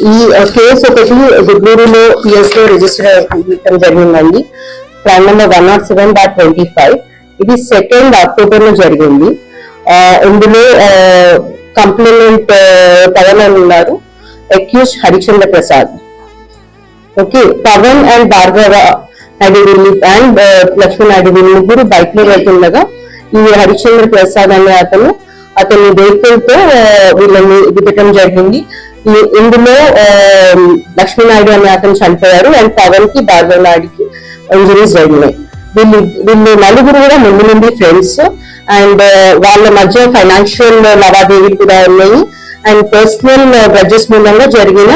ఈ కేసు ఒకటి గుడ్లూరులో పిఎస్లో రిజిస్టర్ అవ్వడం జరిగిందండి. Plan number one naught seven dot twenty five. ఇది సెకండ్ అక్టోబర్లో జరిగింది. ఆ, ఇందులో కంప్లైంట్ పవన్ అని ఉన్నారు. Accused Harichandra Prasad. Okay Pavan and Bhargava Adivilli and Lakshman Adivilli ముగ్గురు బైక్లో వెళ్తుండగా ఈ హరిచంద్ర ప్రసాద్ అనే అతను అతని వెహికల్తో వీళ్ళని దిగటం జరిగింది. ఇందులో లక్ష్మీనాయుడు అనే అతను చనిపోయారు. అండ్ పవన్కి భార్గవ నాయుడుకి ఇంజరీస్ జరిగినాయి. వీళ్ళు వీళ్ళు నలుగురు కూడా ముందు నుండి ఫ్రెండ్స్ అండ్ వాళ్ళ మధ్య ఫైనాన్షియల్ లావాదేవీలు కూడా ఉన్నాయి. అండ్ పర్సనల్ గ్రడ్జెస్ మూలంగా జరిగిన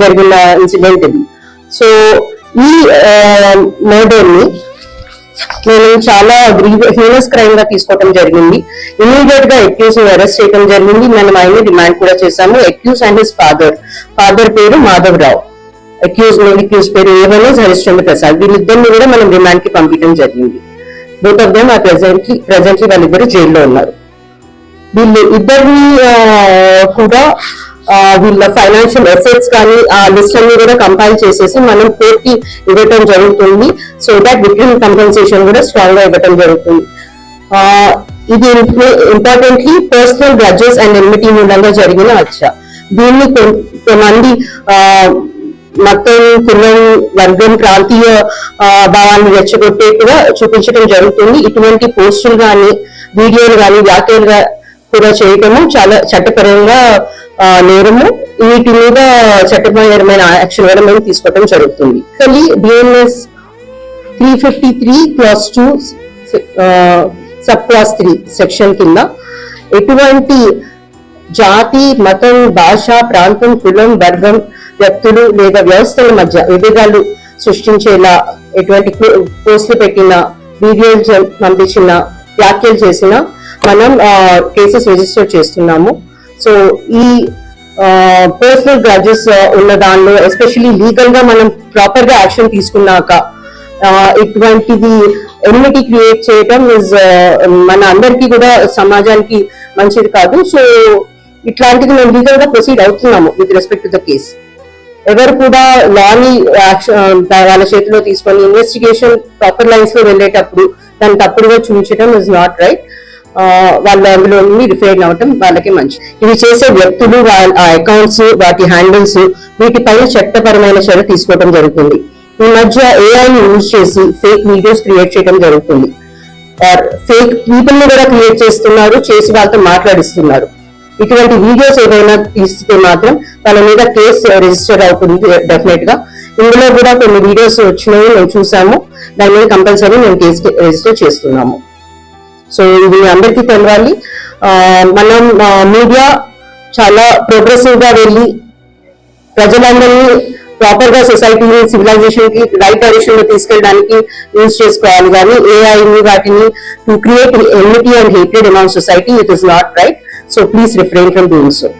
జరిగిన ఇన్సిడెంట్ ఇది. సో ఈ మర్డర్ని నేను చాలా హీనస్ క్రైమ్గా తీసుకోవడం జరిగింది. ఇమీడియట్గా అక్యూస్ అరెస్ట్ చేయడం జరిగింది. మనం ఆయన డిమాండ్ కూడా చేశాము accused and his father father పేరు మాధవ్ రావు. అక్యూజ్ అక్యూజ్ పేరు ఏవైనా హరిశ్చంద్ర ప్రసాద్. వీళ్ళిద్దరిని కూడా మనం రిమాండ్కి పంపించడం జరిగింది. Both of them uh present presently వాళ్ళిద్దరు జైల్లో ఉన్నారు. వీళ్ళు ఇద్దరిని కూడా వీళ్ళ ఫైనాన్షియల్ ఎసెట్స్ కానీ ఆ లిస్ట్ అన్ని కూడా కంపైల్ చేసేసి మనం కోర్ట్ ఇవ్వటం జరుగుతుంది. సో దట్ విక్టిమ్ కంపెన్సేషన్ కూడా స్ట్రాంగ్గా ఇవ్వటం జరుగుతుంది. ఆ, ఇది importantly personal grudges and enmity మూలంగా జరిగిన హత్య. దీన్ని కొంతమంది మొత్తం మతం కులం వర్గం ప్రాంతీయ భావాన్ని భావాన్ని రెచ్చగొట్టేట్టుగా చూపించడం జరుగుతుంది. ఇటువంటి పోస్టులు కానీ వీడియోలు కానీ వ్యాఖ్యలు కూడా చేయటము చాలా చట్టపరంగా నేరము. వీటి మీద చట్టపరమైన యాక్షన్ కూడా మేము తీసుకోవటం జరుగుతుంది. BNS three fifty three clause two sub clause three section కింద ఎటువంటి జాతి మతం భాష ప్రాంతం కులం వర్గం వ్యక్తులు లేదా వ్యవస్థల మధ్య విభేదాలు సృష్టించేలా ఎటువంటి పోస్టులు పెట్టిన వీడియోలు పంపించిన వ్యాఖ్యలు చేసిన మనం కేసెస్ రిజిస్టర్ చేస్తున్నాము. సో ఈ పర్సనల్ గ్రడ్జెస్ ఉన్న దానిలో ఎస్పెషల్లీ లీగల్గా మనం ప్రాపర్గా యాక్షన్ తీసుకున్నాక ఇటువంటిది ఎన్మిటీ క్రియేట్ చేయటం ఇస్ మన అందరికీ కూడా సమాజానికి మంచిది కాదు. సో ఇట్లాంటిది మేము లీగల్గా ప్రొసీడ్ అవుతున్నాము with respect to the case ఎవరు కూడా లాని వాళ్ళ చేతిలో తీసుకొని ఇన్వెస్టిగేషన్ ప్రాపర్ లైన్స్లో వెళ్ళేటప్పుడు దాన్ని తప్పుడుగా చూపించడం ఇస్ నాట్ రైట్ వాళ్ళు అందులో రిఫైన్ అవ్వటం వాళ్ళకి మంచి ఇవి చేసే వ్యక్తులు ఆ అకౌంట్స్ వాటి హ్యాండిల్స్ వీటిపైన చట్టపరమైన చర్య తీసుకోవడం జరుగుతుంది. ఈ మధ్య ఏఐని యూజ్ చేసి ఫేక్ వీడియోస్ క్రియేట్ చేయడం జరుగుతుంది. ఫేక్ పీపుల్ని కూడా క్రియేట్ చేస్తున్నారు చేసి వాళ్ళతో మాట్లాడిస్తున్నారు. ఇటువంటి వీడియోస్ ఏదైనా తీస్తే మాత్రం వాళ్ళ మీద కేసు రిజిస్టర్ అవుతుంది డెఫినెట్గా. ఇందులో కూడా కొన్ని వీడియోస్ వచ్చినాయి మేము చూసాము. దాని మీద కంపల్సరీ మేము కేసు రిజిస్టర్ చేస్తున్నాము. సో ఇది అందరికీ తెలవాలి. మనం మీడియా చాలా ప్రోగ్రెసివ్గా వెళ్ళి ప్రజలందరినీ ప్రాపర్గా సొసైటీని సివిలైజేషన్కి రైట్ డైరెక్షన్లో తీసుకెళ్ళడానికి యూజ్ చేసుకోవాలి. కానీ ఏఐని వాటిని to create enmity and hated amongst society it is not right so please refrain from doing so